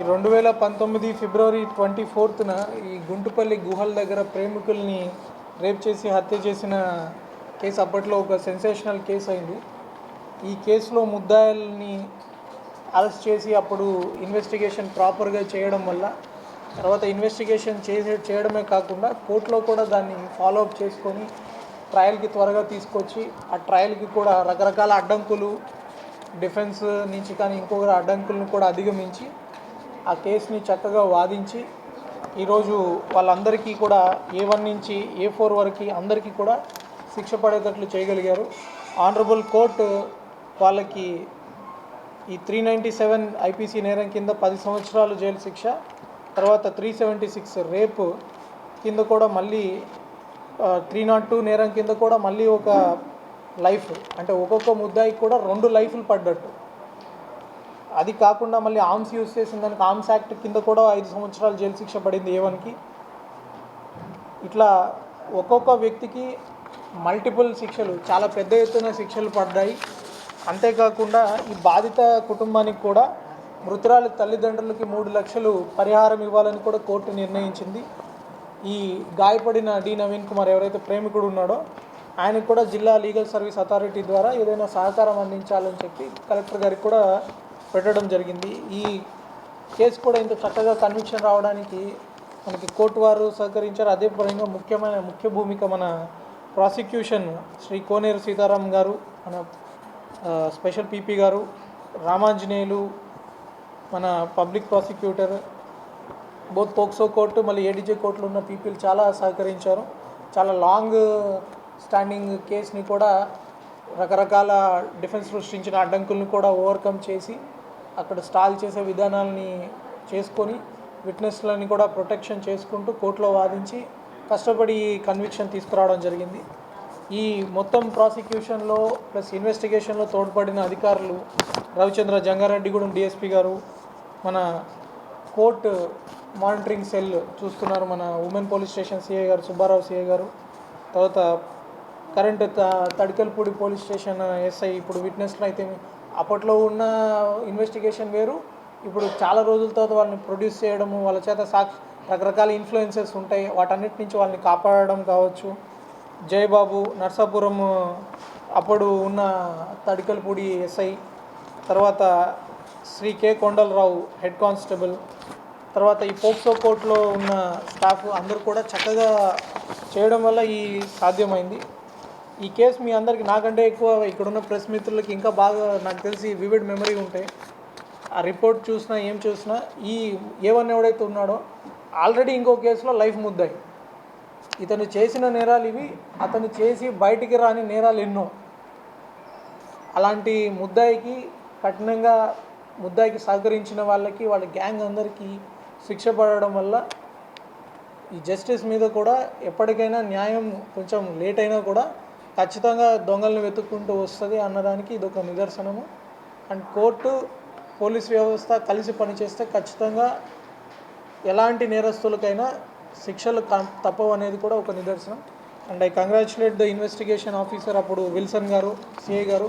రెండు వేల పంతొమ్మిది ఫిబ్రవరి ట్వంటీ ఫోర్త్న ఈ గుంటుపల్లి గుహల దగ్గర ప్రేమికుల్ని రేప్ చేసి హత్య చేసిన కేసు అప్పట్లో ఒక సెన్సేషనల్ కేసు అయింది. ఈ కేసులో ముద్దాయిల్ని అరెస్ట్ చేసి అప్పుడు ఇన్వెస్టిగేషన్ ప్రాపర్గా చేయడం వల్ల తర్వాత ఇన్వెస్టిగేషన్ చేసే చేయడమే కాకుండా కోర్టులో కూడా దాన్ని ఫాలో అప్ చేసుకొని ట్రయల్కి త్వరగా తీసుకొచ్చి ఆ ట్రయల్కి కూడా రకరకాల అడ్డంకులు డిఫెన్స్ నుంచి కానీ ఇంకొకరు అడ్డంకులను కూడా అధిగమించి ఆ కేసుని చక్కగా వాదించి ఈరోజు వాళ్ళందరికీ కూడా ఏ వన్ నుంచి ఏ ఫోర్ వరకు అందరికీ కూడా శిక్ష పడేటట్లు చేయగలిగారు. ఆనరబుల్ కోర్టు వాళ్ళకి ఈ త్రీ నైంటీ సెవెన్ ఐపీసీ నేరం కింద పది సంవత్సరాలు జైలు శిక్ష తర్వాత త్రీ సెవెంటీ సిక్స్ రేపు కింద కూడా మళ్ళీ త్రీ నాట్ టూ నేరం కింద కూడా మళ్ళీ ఒక లైఫ్ అంటే ఒక్కొక్క ముద్దాయికి కూడా రెండు లైఫ్లు పడ్డట్టు. అది కాకుండా మళ్ళీ ఆర్మ్స్ యూజ్ చేసిన దానికి ఆర్మ్స్ యాక్ట్ కింద కూడా ఐదు సంవత్సరాలు జైలు శిక్ష పడింది ఏవన్కి ఇట్లా ఒక్కొక్క వ్యక్తికి మల్టిపుల్ శిక్షలు చాలా పెద్ద ఎత్తున శిక్షలు పడ్డాయి. అంతేకాకుండా ఈ బాధిత కుటుంబానికి కూడా మృతురాలి తల్లిదండ్రులకి మూడు లక్షలు పరిహారం ఇవ్వాలని కూడా కోర్టు నిర్ణయించింది. ఈ గాయపడిన డి నవీన్ కుమార్ ఎవరైతే ప్రేమికుడు ఉన్నాడో ఆయనకు కూడా జిల్లా లీగల్ సర్వీస్ అథారిటీ ద్వారా ఏదైనా సహకారం అందించాలని చెప్పి కలెక్టర్ గారికి కూడా పెట్టడం జరిగింది. ఈ కేసు కూడా ఇంత చక్కగా కన్విక్షన్ రావడానికి మనకి కోర్టు వారు సహకరించారు. అదే పరంగా ముఖ్యమైన ముఖ్య భూమిక మన ప్రాసిక్యూషన్ శ్రీ కోనేరు సీతారాం గారు మన స్పెషల్ పీపీ గారు రామాంజనేయులు మన public prosecutor both POCSO court మళ్ళీ ఏడీజే కోర్టులో ఉన్న పీపీలు చాలా సహకరించారు. చాలా లాంగ్ స్టాండింగ్ కేసుని కూడా రకరకాల డిఫెన్స్ సృష్టించిన అడ్డంకులను కూడా ఓవర్కమ్ చేసి అక్కడ స్టాల్ చేసే విధానాలని చేసుకొని విట్నెస్లని కూడా ప్రొటెక్షన్ చేసుకుంటూ కోర్టులో వాదించి కష్టపడి కన్విక్షన్ తీసుకురావడం జరిగింది. ఈ మొత్తం ప్రాసిక్యూషన్లో ప్లస్ ఇన్వెస్టిగేషన్లో తోడ్పడిన అధికారులు రవిచంద్ర జంగారెడ్డిగూడెం డిఎస్పీ గారు మన కోర్టు మానిటరింగ్ సెల్ చూస్తున్నారు మన ఉమెన్ పోలీస్ స్టేషన్ సిఐ గారు సుబ్బారావు సిఐ గారు. తర్వాత కరెంట్ త- తడికల్పూడి పోలీస్ స్టేషన్ ఎస్ఐ ఇప్పుడు విట్నెస్లు అయితే అప్పట్లో ఉన్న ఇన్వెస్టిగేషన్ వేరు. ఇప్పుడు చాలా రోజుల తర్వాత వాళ్ళని ప్రొడ్యూస్ చేయడము వాళ్ళ చేత సాక్షి రకరకాల ఇన్ఫ్లుయెన్సెస్ ఉంటాయి. వాటన్నిటి నుంచి వాళ్ళని కాపాడడం కావచ్చు. జయబాబు నర్సాపురం అప్పుడు ఉన్న తడికల్పూడి ఎస్ఐ తర్వాత Shri K. Kondalarao head constable తర్వాత ఈ పోక్సో కోర్టులో ఉన్న స్టాఫ్ అందరూ కూడా చక్కగా చేయడం వల్ల ఈ సాధ్యమైంది. ఈ కేసు మీ అందరికి నాకంటే ఎక్కువ ఇక్కడున్న ప్రెస్ మిత్రులకి ఇంకా బాగా నాకు తెలిసి వివిడ్ మెమరీ ఉంటాయి ఆ రిపోర్ట్ చూసినా ఏం చూసినా ఈ ఏవన్ ఎవడైతే ఉన్నాడో ఆల్రెడీ ఇంకో కేసులో లైఫ్ ముద్దాయి. ఇతను చేసిన నేరాలు ఇవి అతను చేసి బయటికి రాని నేరాలు ఎన్నో. అలాంటి ముద్దాయికి కఠినంగా ముద్దాయికి సహకరించిన వాళ్ళకి వాళ్ళ గ్యాంగ్ అందరికీ శిక్ష పడడం వల్ల ఈ జస్టిస్ మీద కూడా ఎప్పటికైనా న్యాయం కొంచెం లేట్ అయినా కూడా ఖచ్చితంగా దొంగలను వెతుక్కుంటూ వస్తుంది అన్నదానికి ఇది ఒక నిదర్శనము. అండ్ కోర్టు పోలీస్ వ్యవస్థ కలిసి పనిచేస్తే ఖచ్చితంగా ఎలాంటి నేరస్తులకైనా శిక్షలు తప్పవు అనేది కూడా ఒక నిదర్శనం. And I congratulate the investigation officer అప్పుడు విల్సన్ గారు సిఐ గారు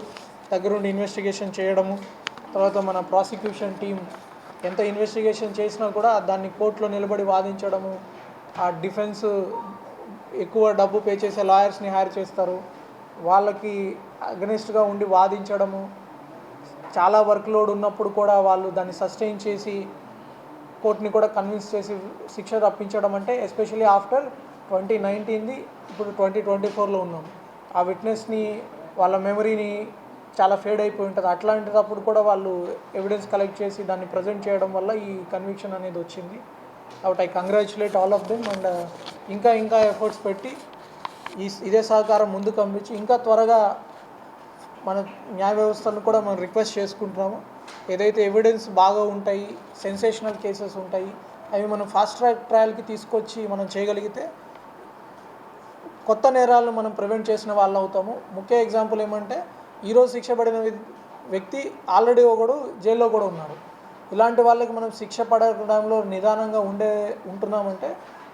దగ్గరుండి ఇన్వెస్టిగేషన్ చేయడము తర్వాత మన ప్రాసిక్యూషన్ టీం ఎంత ఇన్వెస్టిగేషన్ చేసినా కూడా దాన్ని కోర్టులో నిలబడి వాదించడము ఆ డిఫెన్స్ ఎక్కువ డబ్బు పే చేసే లాయర్స్ని హైర్ చేస్తారు. వాళ్ళకి అగనెస్ట్గా ఉండి వాదించడము. చాలా వర్క్ లోడ్ ఉన్నప్పుడు కూడా వాళ్ళు దాన్ని సస్టైన్ చేసి కోర్టుని కూడా కన్విన్స్ చేసి శిక్ష రప్పించడం అంటే ఎస్పెషల్లీ ఆఫ్టర్ ట్వంటీ నైన్టీన్ది ఇప్పుడు ట్వంటీ ట్వంటీ ఫోర్లో ఉన్నాం. ఆ విట్నెస్ని వాళ్ళ మెమరీని చాలా ఫేడ్ అయిపోయి ఉంటుంది. అట్లాంటిటప్పుడు కూడా వాళ్ళు ఎవిడెన్స్ కలెక్ట్ చేసి దాన్ని ప్రజెంట్ చేయడం వల్ల ఈ కన్విక్షన్ అనేది వచ్చింది. కాబట్టి I congratulate all of them and ఇంకా ఇంకా ఎఫర్ట్స్ పెట్టి ఈ ఇదే సహకారం ముందుకు పంపించి ఇంకా త్వరగా మన న్యాయ వ్యవస్థను కూడా మనం రిక్వెస్ట్ చేసుకుంటున్నాము. ఏదైతే ఎవిడెన్స్ బాగా ఉంటాయి సెన్సేషనల్ కేసెస్ ఉంటాయి అవి మనం ఫాస్ట్ ట్రాక్ ట్రయల్కి తీసుకొచ్చి మనం చేయగలిగితే కొత్త నేరాలను మనం ప్రివెంట్ చేసిన వాళ్ళు అవుతాము. ముఖ్య ఎగ్జాంపుల్ ఏమంటే ఈరోజు శిక్ష పడిన వ్యక్తి ఆల్రెడీ ఒకడు జైల్లో కూడా ఉన్నాడు. ఇలాంటి వాళ్ళకి మనం శిక్ష పడడంలో నిదానంగా ఉండే ఉంటున్నామంటే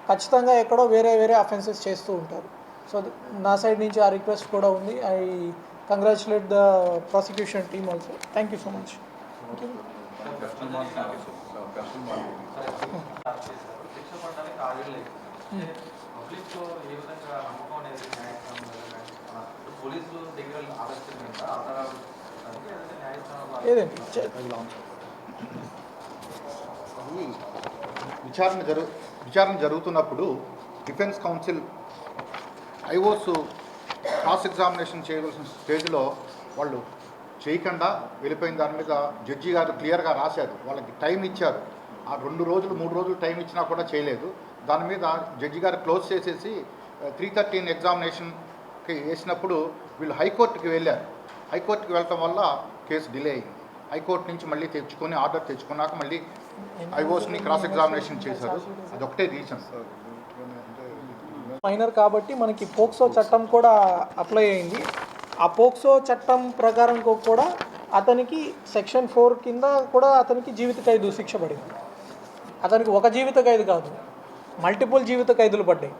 ఖచ్చితంగా ఎక్కడో వేరే వేరే అఫెన్సెస్ చేస్తూ ఉంటారు. సో నా సైడ్ నుంచి ఆ రిక్వెస్ట్ కూడా ఉంది. I congratulate the prosecution team also thank you so much విచారణ జరు విచారణ జరుగుతున్నప్పుడు defence counsel IOs cross examination చేయవలసిన స్టేజ్లో వాళ్ళు చేయకుండా వెళ్ళిపోయిన దాని మీద జడ్జి గారు క్లియర్గా రాశారు. వాళ్ళకి టైం ఇచ్చారు. ఆ రెండు రోజులు మూడు రోజులు టైం ఇచ్చినా కూడా చేయలేదు. దాని మీద జడ్జి గారు క్లోజ్ చేసేసి త్రీ థర్టీన్ ఎగ్జామినేషన్కి వేసినప్పుడు వీళ్ళు హైకోర్టుకి వెళ్ళారు. హైకోర్టుకి వెళ్ళటం వల్ల కేసు డిలే అయింది. హైకోర్టు నుంచి మళ్ళీ తెచ్చుకొని ఆర్డర్ తెచ్చుకున్నాక మళ్ళీ ఐఓస్ని క్రాస్ ఎగ్జామినేషన్ చేశారు. అదొకటే రీజన్ మైనర్ కాబట్టి మనకి పోక్సో చట్టం కూడా అప్లై అయింది. ఆ పోక్సో చట్టం ప్రకారం కూడా అతనికి సెక్షన్ ఫోర్ కింద కూడా అతనికి జీవిత ఖైదు శిక్ష పడింది. అతనికి ఒక జీవిత ఖైదు కాదు. మల్టిపుల్ జీవిత ఖైదులు పడ్డాయి.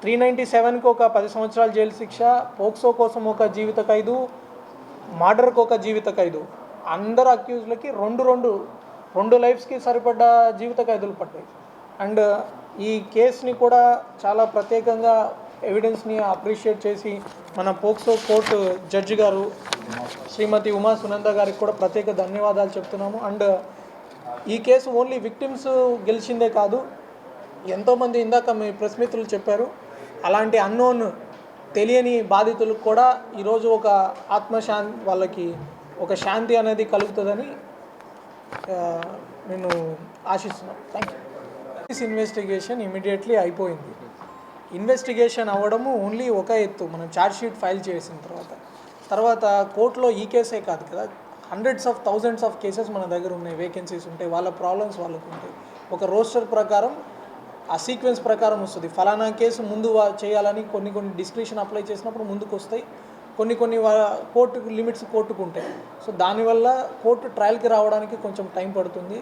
త్రీ నైంటీ సెవెన్కి ఒక పది సంవత్సరాల జైలు శిక్ష పోక్సో కోసం ఒక జీవిత ఖైదు మర్డర్కి ఒక జీవిత ఖైదు. అందరు అక్యూజ్లకి రెండు రెండు రెండు లైఫ్స్కి సరిపడ్డ జీవిత ఖైదులు పడ్డాయి. అండ్ ఈ కేసుని కూడా చాలా ప్రత్యేకంగా ఎవిడెన్స్ని అప్రిషియేట్ చేసి మన పోక్సో కోర్టు జడ్జి గారు శ్రీమతి ఉమా సునంద గారికి కూడా ప్రత్యేక ధన్యవాదాలు చెప్తున్నాము. అండ్ ఈ కేసు ఓన్లీ విక్టిమ్స్ గెలిచిందే కాదు ఎంతోమంది ఇందాక మీ ప్రెస్ మిత్రులు చెప్పారు. అలాంటి అన్నోన్ తెలియని బాధితులకు కూడా ఈరోజు ఒక ఆత్మశాంతి వాళ్ళకి ఒక శాంతి అనేది కలుగుతుందని నేను ఆశిస్తున్నాను thank you police investigation immediately అయిపోయింది. ఇన్వెస్టిగేషన్ అవ్వడము ఓన్లీ ఒక ఎత్తు. మనం ఛార్జ్షీట్ ఫైల్ చేసిన తర్వాత. తర్వాత కోర్టులో ఈ కేసే కాదు కదా. Hundreds of thousands of cases మన దగ్గర ఉన్నాయి. వేకెన్సీస్ ఉంటాయి వాళ్ళ ప్రాబ్లమ్స్ వాళ్ళకు ఉంటాయి. ఒక రోస్టర్ ప్రకారం ఆ సీక్వెన్స్ ప్రకారం వస్తుంది. ఫలానా కేసు ముందు చేయాలని కొన్ని కొన్ని డిస్క్రిప్షన్ అప్లై చేసినప్పుడు ముందుకు వస్తాయి కొన్ని కొన్ని కోర్టు లిమిట్స్ కోర్టుకు ఉంటాయి సో దానివల్ల కోర్టు ట్రయల్కి రావడానికి కొంచెం టైం పడుతుంది.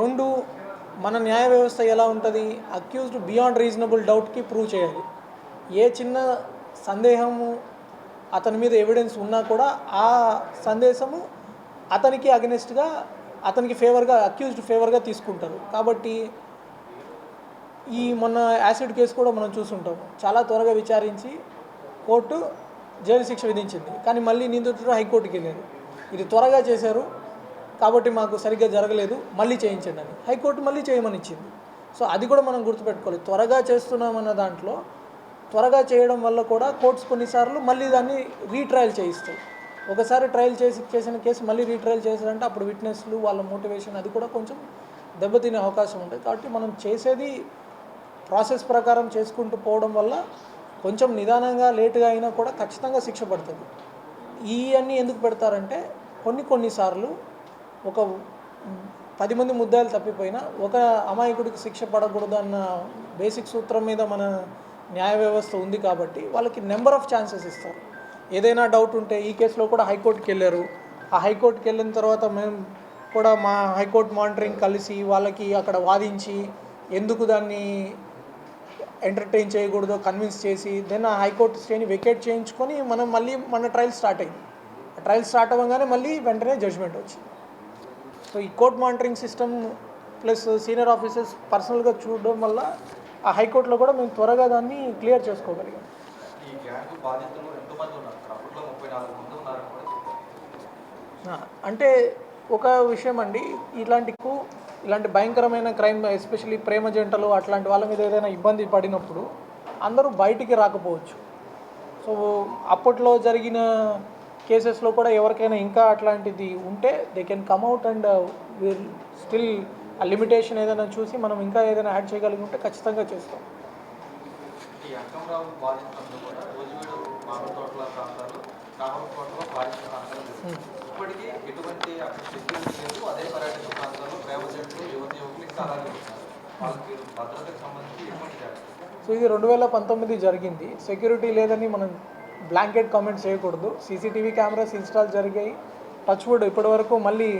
రెండు మన న్యాయ వ్యవస్థ ఎలా ఉంటుంది? అక్యూజ్డ్ బియాండ్ రీజనబుల్ డౌట్కి ప్రూవ్ చేయాలి. ఏ చిన్న సందేహము అతని మీద ఎవిడెన్స్ ఉన్నా కూడా ఆ సందేశము అతనికి అగెనిస్ట్గా అతనికి ఫేవర్గా అక్యూజ్డ్ ఫేవర్గా తీసుకుంటారు. కాబట్టి ఈ మొన్న యాసిడ్ కేసు కూడా మనం చూసుంటాం. చాలా త్వరగా విచారించి కోర్టు జైలు శిక్ష విధించింది. కానీ మళ్ళీ నిందితుడు హైకోర్టుకి వెళ్ళారు ఇది త్వరగా చేశారు. కాబట్టి మాకు సరిగ్గా జరగలేదు. మళ్ళీ చేయించండి అని. హైకోర్టు మళ్ళీ చేయమని ఇచ్చింది. సో అది కూడా మనం గుర్తుపెట్టుకోవాలి. త్వరగా చేస్తున్నామన్న దాంట్లో త్వరగా చేయడం వల్ల కూడా కోర్ట్స్ కొన్నిసార్లు మళ్ళీ దాన్ని రీట్రయల్ చేయిస్తాయి. ఒకసారి ట్రయల్ చేసి చేసిన కేసు మళ్ళీ రీట్రయల్ చేశారంటే అప్పుడు విట్నెస్లు వాళ్ళ మోటివేషన్ అది కూడా కొంచెం దెబ్బతినే అవకాశం ఉంటుంది. కాబట్టి మనం చేసేది ప్రాసెస్ ప్రకారం చేసుకుంటూ పోవడం వల్ల కొంచెం నిదానంగా లేటుగా అయినా కూడా ఖచ్చితంగా శిక్ష పడుతుంది. ఈ అన్నీ ఎందుకు పెడతారంటే కొన్ని కొన్నిసార్లు ఒక పది మంది ముద్దాయిలు తప్పిపోయినా ఒక అమాయకుడికి శిక్ష పడకూడదు అన్న బేసిక్ సూత్రం మీద మన న్యాయ వ్యవస్థ ఉంది కాబట్టి వాళ్ళకి నెంబర్ ఆఫ్ ఛాన్సెస్ ఇస్తారు. ఏదైనా డౌట్ ఉంటే ఈ కేసులో కూడా హైకోర్టుకి వెళ్ళారు. ఆ హైకోర్టుకి వెళ్ళిన తర్వాత మేము కూడా మా హైకోర్టు మానిటరింగ్ కలిసి వాళ్ళకి అక్కడ వాదించి ఎందుకు దాన్ని ఎంటర్టైన్ చేయకూడదో కన్విన్స్ చేసి దెన్ ఆ హైకోర్టు స్టేని వెకేట్ చేయించుకొని మనం మళ్ళీ మన ట్రయల్ స్టార్ట్ అయింది. ఆ ట్రయల్ స్టార్ట్ అవ్వగానే మళ్ళీ వెంటనే జడ్జ్మెంట్ వచ్చింది. సో ఈ court monitoring system plus senior officers పర్సనల్గా చూడడం వల్ల ఆ హైకోర్టులో కూడా మేము త్వరగా దాన్ని క్లియర్ చేసుకోగలిగాం. అంటే ఒక విషయం అండి ఇలాంటి ఇలాంటి భయంకరమైన క్రైమ్ ఎస్పెషల్లీ ప్రేమ జంటలు అట్లాంటి వాళ్ళ మీద ఏదైనా ఇబ్బంది పడినప్పుడు అందరూ బయటికి రాకపోవచ్చు. సో అప్పట్లో జరిగిన కేసెస్లో కూడా ఎవరికైనా ఇంకా అట్లాంటిది ఉంటే they can come out and will still ఆ లిమిటేషన్ ఏదైనా చూసి మనం ఇంకా ఏదైనా యాడ్ చేయగలిగి ఉంటే ఖచ్చితంగా చేస్తాం. బాధితులందరూ కూడా ఇప్పటికీ ఎటువంటి సెక్యూరిటీ లేదు. అదే పర్యాటక ప్రాంతాల్లో ప్రేమ జట్లు యువతి యువకులు ఇంకా అలాగే వాళ్ళకి భద్రతకు సంబంధించి ఎటువంటి సో ఇది రెండు వేల పంతొమ్మిది జరిగింది. సెక్యూరిటీ లేదని మనం బ్లాంకెట్ కామెంట్ చేయకూడదు. సీసీటీవీ కెమెరాస్ ఇన్స్టాల్ జరిగాయి. టచ్వుడ్ ఇప్పటివరకు మళ్ళీ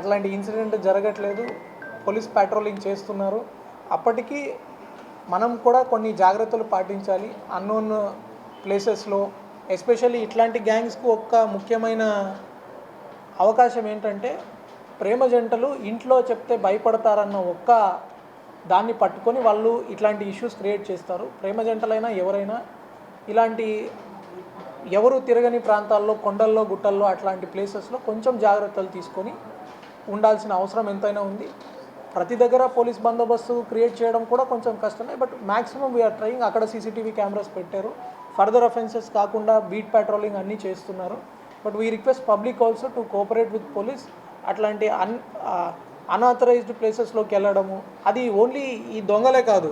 అట్లాంటి ఇన్సిడెంట్ జరగట్లేదు. పోలీస్ పెట్రోలింగ్ చేస్తున్నారు. అప్పటికీ మనం కూడా కొన్ని జాగ్రత్తలు పాటించాలి. అన్నోన్ ప్లేసెస్లో ఎస్పెషల్లీ ఇట్లాంటి గ్యాంగ్స్కు ఒక ముఖ్యమైన అవకాశం ఏంటంటే ప్రేమ జంటలు ఇంట్లో చెప్తే భయపడతారన్న ఒక్క దాన్ని పట్టుకొని వాళ్ళు ఇట్లాంటి ఇష్యూస్ క్రియేట్ చేస్తారు. ప్రేమ జంటలైనా ఎవరైనా ఇలాంటి ఎవరు తిరగని ప్రాంతాల్లో కొండల్లో గుట్టల్లో అట్లాంటి ప్లేసెస్లో కొంచెం జాగ్రత్తలు తీసుకొని ఉండాల్సిన అవసరం ఎంతైనా ఉంది. ప్రతి దగ్గర పోలీస్ బందోబస్తు క్రియేట్ చేయడం కూడా కొంచెం కష్టమే బట్ మ్యాక్సిమం వీఆర్ ట్రయింగ్ అక్కడ సీసీటీవీ కెమెరాస్ పెట్టారు. ఫర్దర్ అఫెన్సెస్ కాకుండా బీట్ పెట్రోలింగ్ అన్నీ చేస్తున్నారు. But we request public also to cooperate with police అట్లాంటి అన్ అన్ఆథరైజ్డ్ ప్లేసెస్లోకి వెళ్ళడము. అది ఓన్లీ ఈ దొంగలే కాదు.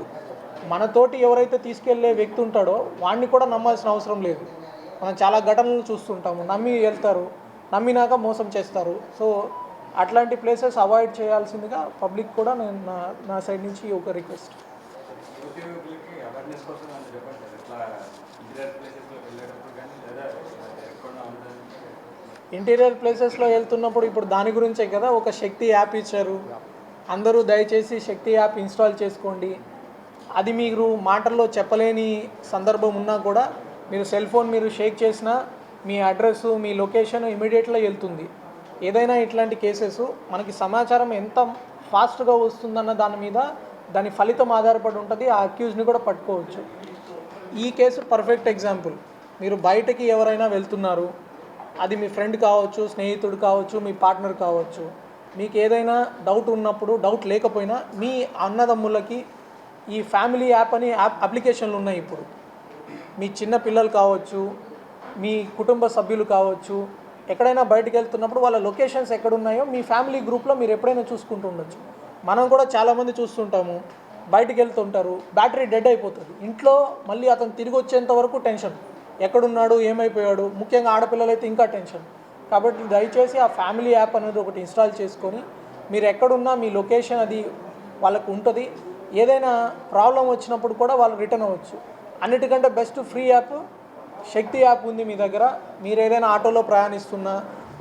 మనతోటి ఎవరైతే తీసుకెళ్ళే వ్యక్తి ఉంటాడో వాడిని కూడా నమ్మాల్సిన అవసరం లేదు. మనం చాలా ఘటనలు చూస్తుంటాము. నమ్మి వెళ్తారు. నమ్మినాక మోసం చేస్తారు. సో అట్లాంటి ప్లేసెస్ అవాయిడ్ చేయాల్సిందిగా పబ్లిక్ కూడా నేను నా నా సైడ్ నుంచి ఒక రిక్వెస్ట్ అవేర్నెస్ కోసం అని చెప్పండి ఇట్లా ఇంటీరియర్ ప్లేసెస్లో వెళ్ళేటప్పుడు కానీ లేదా ఎక్కడ ఇంటీరియర్ ప్లేసెస్లో వెళ్తున్నప్పుడు ఇప్పుడు దాని గురించే కదా ఒక శక్తి యాప్ ఇచ్చారు. అందరూ దయచేసి శక్తి యాప్ ఇన్స్టాల్ చేసుకోండి. అది మీరు మాటల్లో చెప్పలేని సందర్భం ఉన్నా కూడా మీరు సెల్ ఫోన్ మీరు షేక్ చేసినా మీ అడ్రస్ మీ లొకేషన్ ఇమీడియట్లో వెళ్తుంది. ఏదైనా ఇట్లాంటి కేసెస్ మనకి సమాచారం ఎంత ఫాస్ట్గా వస్తుందన్న దాని మీద దాని ఫలితం ఆధారపడి ఉంటుంది ఆ అక్యూజ్ని కూడా పట్టుకోవచ్చు. ఈ కేసు పర్ఫెక్ట్ ఎగ్జాంపుల్ మీరు బయటకి ఎవరైనా వెళ్తున్నారు అది మీ ఫ్రెండ్ కావచ్చు స్నేహితుడు కావచ్చు మీ పార్ట్నర్ కావచ్చు మీకు ఏదైనా డౌట్ ఉన్నప్పుడు డౌట్ లేకపోయినా మీ అన్నదమ్ములకి ఈ ఫ్యామిలీ యాప్ అని యాప్ అప్లికేషన్లు ఉన్నాయి ఇప్పుడు. మీ చిన్న పిల్లలు కావచ్చు మీ కుటుంబ సభ్యులు కావచ్చు ఎక్కడైనా బయటకు వెళ్తున్నప్పుడు వాళ్ళ లొకేషన్స్ ఎక్కడున్నాయో మీ ఫ్యామిలీ గ్రూప్లో మీరు ఎప్పుడైనా చూసుకుంటూ ఉండొచ్చు. మనం కూడా చాలామంది చూస్తుంటాము. బయటికి వెళ్తుంటారు. బ్యాటరీ డెడ్ అయిపోతుంది. ఇంట్లో మళ్ళీ అతను తిరిగి వచ్చేంత వరకు టెన్షన్. ఎక్కడున్నాడు? ఏమైపోయాడు? ముఖ్యంగా ఆడపిల్లలైతే ఇంకా టెన్షన్. కాబట్టి దయచేసి ఆ ఫ్యామిలీ యాప్ అనేది ఒకటి ఇన్స్టాల్ చేసుకొని మీరు ఎక్కడున్నా మీ లొకేషన్ అది వాళ్ళకు ఉంటుంది. ఏదైనా ప్రాబ్లం వచ్చినప్పుడు కూడా వాళ్ళు రిటర్న్ అవ్వచ్చు. అన్నిటికంటే best free app Shakti app ఉంది మీ దగ్గర. మీరు ఏదైనా ఆటోలో ప్రయాణిస్తున్నా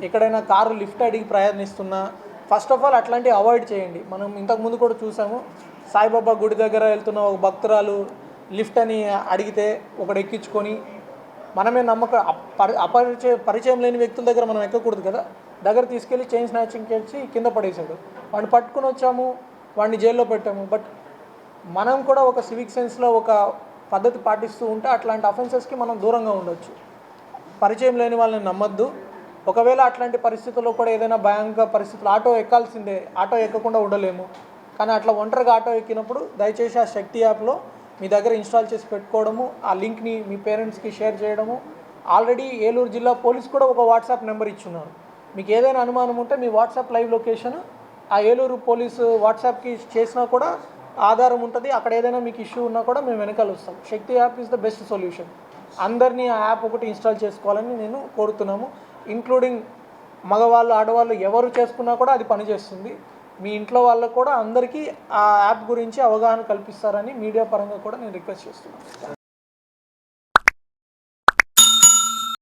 ఎక్కడైనా కారు లిఫ్ట్ అడిగి ప్రయాణిస్తున్నా ఫస్ట్ ఆఫ్ ఆల్ అట్లాంటివి అవాయిడ్ చేయండి. మనం ఇంతకుముందు కూడా చూసాము సాయిబాబా గుడి దగ్గర వెళ్తున్న ఒక భక్తురాలు లిఫ్ట్ అని అడిగితే ఒకడు ఎక్కించుకొని మనమే నమ్మక అపరిచయ పరిచయం లేని వ్యక్తుల దగ్గర మనం ఎక్కకూడదు కదా. దగ్గర తీసుకెళ్ళి చైన్ స్నాచింగ్ చేసి కింద పడేశాడు. వాడిని పట్టుకుని వచ్చాము వాడిని జైల్లో పెట్టాము. బట్ మనం కూడా ఒక సివిక్ సెన్స్లో ఒక పద్ధతి పాటిస్తూ ఉంటే అట్లాంటి అఫెన్సెస్కి మనం దూరంగా ఉండొచ్చు. పరిచయం లేని వాళ్ళని నమ్మద్దు. ఒకవేళ అట్లాంటి పరిస్థితుల్లో కూడా ఏదైనా భయంకర పరిస్థితులు ఆటో ఎక్కాల్సిందే ఆటో ఎక్కకుండా ఉండలేము. కానీ అట్లా ఒంటరిగా ఆటో ఎక్కినప్పుడు దయచేసి ఆ శక్తి యాప్లో మీ దగ్గర ఇన్స్టాల్ చేసి పెట్టుకోవడము ఆ లింక్ని మీ పేరెంట్స్కి షేర్ చేయడము. ఆల్రెడీ ఏలూరు జిల్లా పోలీస్ కూడా ఒక వాట్సాప్ నెంబర్ ఇచ్చున్నారు. మీకు ఏదైనా అనుమానం ఉంటే మీ వాట్సాప్ లైవ్ లొకేషన్ ఆ ఏలూరు పోలీసు వాట్సాప్కి చేసినా కూడా ఆధారం ఉంటుంది. అక్కడ ఏదైనా మీకు ఇష్యూ ఉన్నా కూడా మేము వెనకాల వస్తాం. Shakti app is the best solution అందరినీ ఆ యాప్ ఒకటి ఇన్స్టాల్ చేసుకోవాలని నేను కోరుతున్నాము. ఇంక్లూడింగ్ మగవాళ్ళు ఆడవాళ్ళు ఎవరు చేసుకున్నా కూడా అది పనిచేస్తుంది. మీ ఇంట్లో వాళ్ళకు కూడా అందరికీ ఆ యాప్ గురించి అవగాహన కల్పిస్తారని మీడియా పరంగా కూడా నేను రిక్వెస్ట్ చేస్తున్నాను.